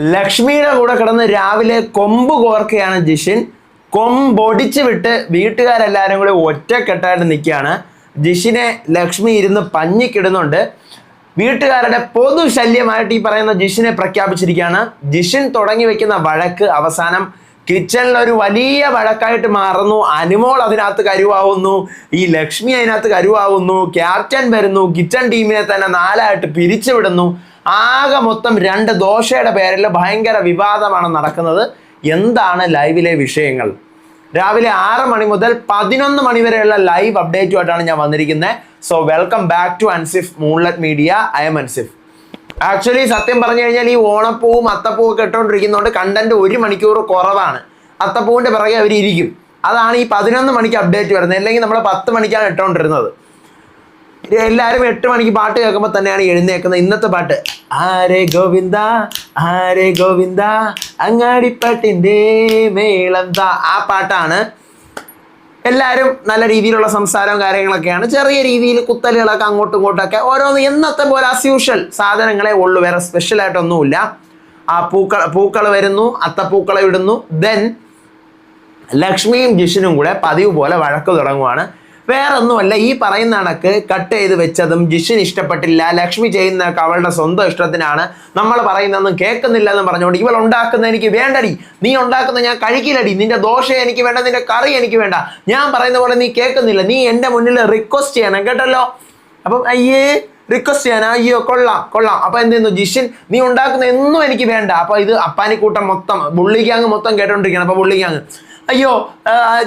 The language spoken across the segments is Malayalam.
ലക്ഷ്മിയുടെ കൂടെ കിടന്ന് രാവിലെ കൊമ്പ് കോർക്കുകയാണ് ജിഷിൻ. കൊമ്പൊടിച്ച് വിട്ട് വീട്ടുകാരെല്ലാവരും കൂടി ഒറ്റക്കെട്ടായിട്ട് നിൽക്കുകയാണ്. ജിഷിനെ ലക്ഷ്മി ഇരുന്ന് പഞ്ഞിക്കിടുന്നുണ്ട് വീട്ടുകാരുടെ പൊതു ശല്യമായിട്ട് ഈ പറയുന്ന ജിഷിനെ പ്രഖ്യാപിച്ചിരിക്കുകയാണ്. ജിഷിൻ തുടങ്ങി വെക്കുന്ന വഴക്ക് അവസാനം കിച്ചണിൽ ഒരു വലിയ വഴക്കായിട്ട് മാറുന്നു. അനുമോൾ അതിനകത്ത് കരുവാവുന്നു. ഈ ലക്ഷ്മി അതിനകത്ത് കരുവാവുന്നു. ക്യാപ്റ്റൻ വരുന്നു. കിച്ചൺ ടീമിനെ തന്നെ നാലായിട്ട് പിരിച്ചുവിടുന്നു. ആകെ മൊത്തം രണ്ട് ദോശയുടെ പേരിൽ ഭയങ്കര വിവാദമാണ് നടക്കുന്നത്. എന്താണ് ലൈവിലെ വിഷയങ്ങൾ? രാവിലെ ആറ് മണി മുതൽ പതിനൊന്ന് മണി വരെയുള്ള ലൈവ് അപ്ഡേറ്റുമായിട്ടാണ് ഞാൻ വന്നിരിക്കുന്നത്. So welcome back to Ansif moonlight media I'm Ansif actually സത്യം പറഞ്ഞു കഴിഞ്ഞാൽ ഈ ഓണപ്പൂവും അത്തപ്പൂവും ഒക്കെ ഇട്ടുകൊണ്ടിരിക്കുന്നതുകൊണ്ട് കണ്ടന്റ് ഒരു മണിക്കൂർ കുറവാണ്. അത്തപ്പൂവിന്റെ പിറകെ അവർ ഇരിക്കും അതാണ് ഈ പതിനൊന്ന് മണിക്ക് അപ്ഡേറ്റ് വരുന്നത്. അല്ലെങ്കിൽ നമ്മൾ പത്ത് മണിക്കാണ് ഇട്ടുകൊണ്ടിരുന്നത്. എല്ലാവരും എട്ട് മണിക്ക് പാട്ട് കേൾക്കുമ്പോൾ തന്നെയാണ് എഴുന്നേക്കുന്നത്. ഇന്നത്തെ പാട്ട്. ആരേ ഗോവിന്ദ ആരെ ഗോവിന്ദ അങ്ങാടിപ്പാട്ടിന്റെ മേളം താ ആ പാട്ടാണ്. എല്ലാവരും നല്ല രീതിയിലുള്ള സംസാരവും കാര്യങ്ങളൊക്കെയാണ്. ചെറിയ രീതിയിൽ കുത്തലുകളൊക്കെ അങ്ങോട്ടും ഇങ്ങോട്ടൊക്കെ ഓരോന്ന് എന്നത്തെ പോലെ ആസ് യൂഷ്വൽ സാധനങ്ങളെ ഉള്ളൂ. വേറെ സ്പെഷ്യലായിട്ടൊന്നുമില്ല ആ പൂക്കൾ പൂക്കൾ വരുന്നു അത്തപ്പൂക്കളെ ഇടുന്നു. ദെൻ ലക്ഷ്മിയും ജിഷനും കൂടെ പതിവ് പോലെ വഴക്ക് തുടങ്ങുവാണ്. വേറെ ഒന്നുമല്ല ഈ പറയുന്ന കണക്ക് കട്ട് ചെയ്ത് വെച്ചതും ജിഷിന് ഇഷ്ടപ്പെട്ടില്ല ലക്ഷ്മി ചെയ്യുന്നതൊക്കെ അവളുടെ സ്വന്തം ഇഷ്ടത്തിനാണ് നമ്മൾ പറയുന്നതൊന്നും കേൾക്കുന്നില്ല എന്ന് പറഞ്ഞുകൊണ്ട് ഇവൾ ഉണ്ടാക്കുന്ന എനിക്ക് വേണ്ടടി. നീ ഉണ്ടാക്കുന്ന ഞാൻ കഴിക്കില്ലടി. നിന്റെ ദോശ എനിക്ക് വേണ്ട നിന്റെ കറി എനിക്ക് വേണ്ട. ഞാൻ പറയുന്ന പോലെ നീ കേൾക്കുന്നില്ല. നീ എന്റെ മുന്നിൽ റിക്വസ്റ്റ് ചെയ്യണം കേട്ടല്ലോ? അപ്പം അയ്യേ റിക്വസ്റ്റ് ചെയ്യാൻ അയ്യോ കൊള്ളാം കൊള്ളാം. അപ്പൊ എന്ത് ചെയ്യുന്നു? ജിഷിൻ നീ ഉണ്ടാക്കുന്ന എന്നും എനിക്ക് വേണ്ട. അപ്പൊ ഇത് അപ്പാനിക്കൂട്ടം മൊത്തം ബുള്ളിക്കാങ് മൊത്തം കേട്ടോണ്ടിരിക്കണം അപ്പൊ ബുള്ളിക്കാങ് അയ്യോ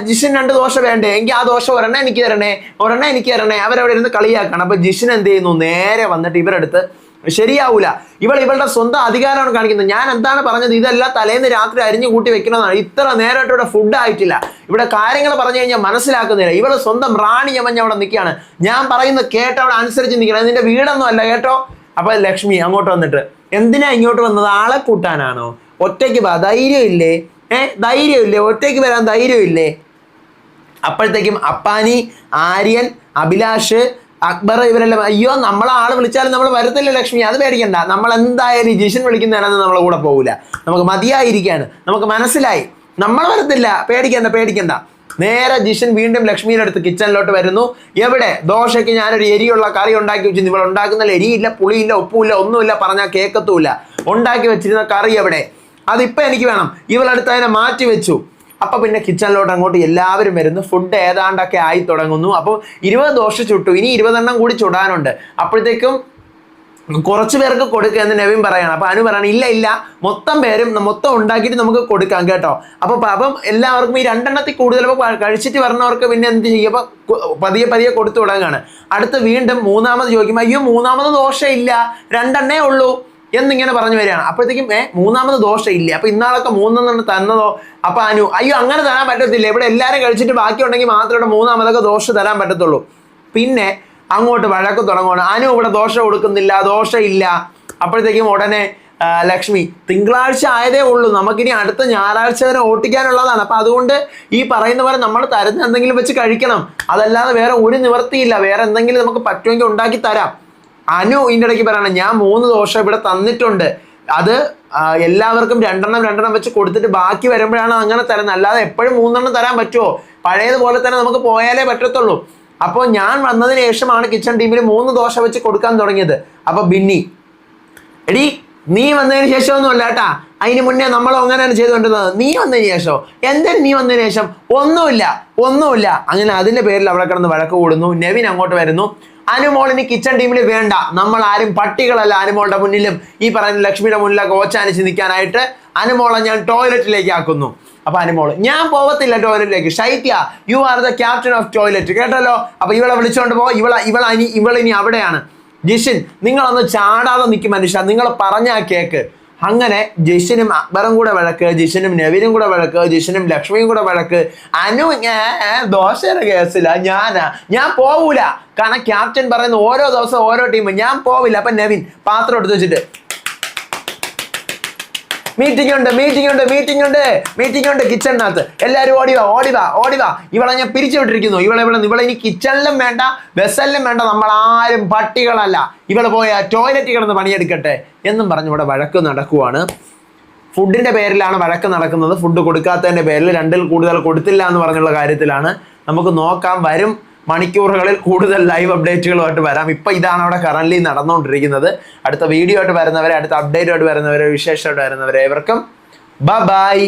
ജിഷിന് രണ്ട് ദോശ വേണ്ടേ? എങ്കിൽ ആ ദോശ ഒരെണ്ണ എനിക്ക് തരണേ. ഒരെണ്ണ എനിക്ക് തരണേ. അവരവിടെ ഇരുന്ന് കളിയാക്കണം. അപ്പൊ ജിഷിൻ എന്ത് ചെയ്യുന്നു? നേരെ വന്നിട്ട് ഇവരെടുത്ത് ശരിയാവൂല. ഇവൾ ഇവളുടെ സ്വന്തം അധികാരമാണ് കാണിക്കുന്നത്. ഞാൻ എന്താണ് പറഞ്ഞത്? ഇതെല്ലാം തലേന്ന് രാത്രി അരിഞ്ഞു കൂട്ടി വെക്കണമെന്നാണ് ഇത്ര നേരമായിട്ട് ഇവിടെ ഫുഡ് ആയിട്ടില്ല. ഇവിടെ കാര്യങ്ങൾ പറഞ്ഞു കഴിഞ്ഞാൽ മനസ്സിലാക്കുന്നില്ല. ഇവൾ സ്വന്തം റാണി യമഞ്ഞ അവിടെ നിൽക്കുകയാണ്. ഞാൻ പറയുന്നത് കേട്ട് അവിടെ അനുസരിച്ച് നിൽക്കണം. നിന്റെ വീടൊന്നും അല്ല കേട്ടോ? അപ്പൊ ലക്ഷ്മി അങ്ങോട്ട് വന്നിട്ട് എന്തിനാ ഇങ്ങോട്ട് വന്നത്? ആളെ കൂട്ടാനാണോ? ഒറ്റയ്ക്ക് ധൈര്യം ധൈര്യമില്ലേ? ഏ ധൈര്യമില്ലേ? ഒറ്റയ്ക്ക് വരാൻ ധൈര്യമില്ലേ? അപ്പോഴത്തേക്കും അപ്പാനി ആര്യൻ അഭിലാഷ് അക്ബർ ഇവരെല്ലാം അയ്യോ നമ്മളെ ആൾ വിളിച്ചാലും നമ്മൾ വരത്തില്ല ലക്ഷ്മി അത് പേടിക്കണ്ട. നമ്മൾ എന്തായാലും ജിഷൻ വിളിക്കുന്നതിനകത്ത് നമ്മളെ കൂടെ പോകില്ല നമുക്ക് മതിയായിരിക്കാണ്. നമുക്ക് മനസ്സിലായി. നമ്മൾ വരത്തില്ല. പേടിക്കണ്ട പേടിക്കണ്ട. നേരെ ജിഷൻ വീണ്ടും ലക്ഷ്മിയുടെ അടുത്ത് കിച്ചണിലോട്ട് വരുന്നു. എവിടെ? ദോശയ്ക്ക് ഞാനൊരു എരിയുള്ള കറി ഉണ്ടാക്കി വെച്ചിരുന്നു. ഇവൾ ഉണ്ടാക്കുന്നില്ല. എരിയില്ല പുളിയില്ല ഉപ്പുമില്ല ഒന്നുമില്ല പറഞ്ഞാൽ കേൾക്കത്തുമില്ല ഉണ്ടാക്കി വെച്ചിരുന്ന കറി എവിടെ? അതിപ്പോൾ എനിക്ക് വേണം. ഇവളടുത്ത് അതിനെ മാറ്റി വെച്ചു. അപ്പൊ പിന്നെ കിച്ചണിലോട്ട് അങ്ങോട്ട് എല്ലാവരും വരുന്നു. ഫുഡ് ഏതാണ്ടൊക്കെ ആയി തുടങ്ങുന്നു. അപ്പോൾ ഇരുപത് ദോശ ചുട്ടു. ഇനി ഇരുപതെണ്ണം കൂടി ചുടാനുണ്ട്. അപ്പോഴത്തേക്കും കുറച്ച് പേർക്ക് കൊടുക്കുക എന്ന് നവീൻ പറയാണ്. അപ്പൊ അനു പറയണം ഇല്ല ഇല്ല. മൊത്തം പേരും മൊത്തം ഉണ്ടാക്കിയിട്ട് നമുക്ക് കൊടുക്കാം കേട്ടോ. അപ്പോൾ അപ്പം എല്ലാവർക്കും ഈ രണ്ടെണ്ണത്തിൽ കൂടുതൽ കഴിച്ചിട്ട് വരണവർക്ക് പിന്നെ എന്ത് ചെയ്യും? പതിയെ പതിയെ കൊടുത്തു തുടങ്ങുകയാണ് അടുത്ത് വീണ്ടും മൂന്നാമത് ചോദിക്കുമ്പോൾ അയ്യോ മൂന്നാമത് ദോശയില്ല. രണ്ടെണ്ണേ ഉള്ളൂ. എന്നിങ്ങനെ പറഞ്ഞു വരികയാണ്. അപ്പോഴത്തേക്കും ഏ മൂന്നാമത് ദോശ ഇല്ല അപ്പൊ ഇന്നാളൊക്കെ മൂന്നെണ്ണം തന്നതോ? അപ്പൊ അനു അയ്യോ അങ്ങനെ തരാൻ പറ്റത്തില്ല. ഇവിടെ എല്ലാവരും കഴിച്ചിട്ട് ബാക്കി ഉണ്ടെങ്കിൽ മാത്രമേ ഇവിടെ മൂന്നാമതൊക്കെ ദോഷം തരാൻ പറ്റത്തുള്ളൂ. പിന്നെ അങ്ങോട്ട് വഴക്ക് തുടങ്ങുകയാണ് അനു ഇവിടെ ദോഷം കൊടുക്കുന്നില്ല ദോശ ഇല്ല അപ്പോഴത്തേക്കും ഉടനെ ലക്ഷ്മി തിങ്കളാഴ്ച ആയതേ ഉള്ളൂ. നമുക്കിനി അടുത്ത ഞായറാഴ്ച വരെ ഓട്ടിക്കാനുള്ളതാണ്. അപ്പൊ അതുകൊണ്ട് ഈ പറയുന്ന പോലെ നമ്മൾ തരുന്ന എന്തെങ്കിലും വെച്ച് കഴിക്കണം. അതല്ലാതെ വേറെ ഒരു നിവർത്തിയില്ല വേറെ എന്തെങ്കിലും നമുക്ക് പറ്റുമെങ്കിൽ ഉണ്ടാക്കി തരാം. അനു ഇതിന്റെ ഇടയ്ക്ക് പറയണം ഞാൻ മൂന്ന് ദോശ ഇവിടെ തന്നിട്ടുണ്ട്. അത് എല്ലാവർക്കും രണ്ടെണ്ണം രണ്ടെണ്ണം വെച്ച് കൊടുത്തിട്ട് ബാക്കി വരുമ്പോഴാണ് അങ്ങനെ തരുന്നത്. അല്ലാതെ എപ്പോഴും മൂന്നെണ്ണം തരാൻ പറ്റുമോ? പഴയതുപോലെ തന്നെ നമുക്ക് പോയാലേ പറ്റത്തുള്ളൂ. അപ്പോൾ ഞാൻ വന്നതിന് ശേഷമാണ് കിച്ചൺ ടീമിൽ മൂന്ന് ദോശ വെച്ച് കൊടുക്കാൻ തുടങ്ങിയത്. അപ്പോൾ ബിന്നി എടി നീ വന്നതിന് ശേഷമൊന്നും അല്ല കേട്ടാ. അതിന് മുന്നേ നമ്മൾ അങ്ങനെയാണ് ചെയ്തുകൊണ്ടിരുന്നത്. നീ വന്നതിന് ശേഷം എന്തിന് നീ വന്നതിന് ശേഷം? ഒന്നുമില്ല. ഒന്നുമില്ല. അങ്ങനെ അതിന്റെ പേരിൽ അവിടെ കിടന്ന് വഴക്ക് കൂടുന്നു. നെവിൻ അങ്ങോട്ട് വരുന്നു. അനുമോളിന് കിച്ചൺ ടീമിൽ വേണ്ട. നമ്മൾ ആരും പട്ടികളല്ല അനുമോളുടെ മുന്നിലും. ഈ പറയുന്ന ലക്ഷ്മിയുടെ മുന്നിലൊക്കെ ഓച്ചാനിച്ച് നിൽക്കാനായിട്ട് അനുമോളെ ഞാൻ ടോയ്ലറ്റിലേക്ക് ആക്കുന്നു. അപ്പൊ അനുമോൾ ഞാൻ പോകത്തില്ല ടോയ്ലറ്റിലേക്ക് Shaithya you are the captain of toilet കേട്ടല്ലോ? അപ്പൊ ഇവളെ വിളിച്ചോണ്ട് പോ. ഇവളെ ഇവളെ ഇനി ഇവളിനി അവിടെയാണ്. ജിഷിൻ നിങ്ങളൊന്ന് ചാടാതെ നിൽക്കും മനുഷ്യ നിങ്ങൾ പറഞ്ഞാ കേക്ക്. അങ്ങനെ ജിഷിനും അക്ബറും കൂടെ വഴക്ക് ജിഷിനും നവീനും കൂടെ വഴക്ക് ജിഷിനും ലക്ഷ്മിയും കൂടെ വഴക്ക്. അനു ഞാൻ ദോശയുടെ കേസില്ല ഞാനാ ഞാൻ പോവൂല. കാരണം ക്യാപ്റ്റൻ പറയുന്ന ഓരോ ദിവസം ഓരോ ടീം ഞാൻ പോവില്ല. അപ്പൊ നവീൻ പാത്രം എടുത്ത് വെച്ചിട്ട് മീറ്റിംഗ് ഉണ്ട് മീറ്റിംഗ് ഉണ്ട് മീറ്റിംഗ് ഉണ്ട്. മീറ്റിംഗ് ഉണ്ട് കിച്ചണിനകത്ത് എല്ലാവരും ഓടിവാ ഓടിവാ ഓടിവാ ഇവളെ ഞാൻ പിരിച്ചു വിട്ടിരിക്കുന്നു ഇവളെ ഇവിടെ ഇവളെ ഇനി കിച്ചണിലും വേണ്ട ബസ്സിലും വേണ്ട. നമ്മൾ ആരും പട്ടികളല്ല. ഇവൾ പോയ ടോയ്ലറ്റ് കിടന്ന് പണിയെടുക്കട്ടെ എന്നും പറഞ്ഞ് ഇവിടെ വഴക്ക് നടക്കുവാണ്. ഫുഡിന്റെ പേരിലാണ് വഴക്ക് നടക്കുന്നത്. ഫുഡ് കൊടുക്കാത്തതിന്റെ പേരിൽ രണ്ടിൽ കൂടുതൽ കൊടുത്തില്ല എന്ന് പറഞ്ഞുള്ള കാര്യത്തിലാണ്. നമുക്ക് നോക്കാം വരും. മണിക്കൂറുകളിൽ കൂടുതൽ ലൈവ് അപ്ഡേറ്റുകളുമായിട്ട് വരാം. ഇപ്പം ഇതാണ് അവിടെ കറന്റ്ലി നടന്നുകൊണ്ടിരിക്കുന്നത്. അടുത്ത വീഡിയോ ആയിട്ട് വരുന്നവരെ അടുത്ത അപ്ഡേറ്റ് ആയിട്ട് വരുന്നവരെ വിശേഷമായിട്ട് വരുന്നവരെ ഏവർക്കും ബൈ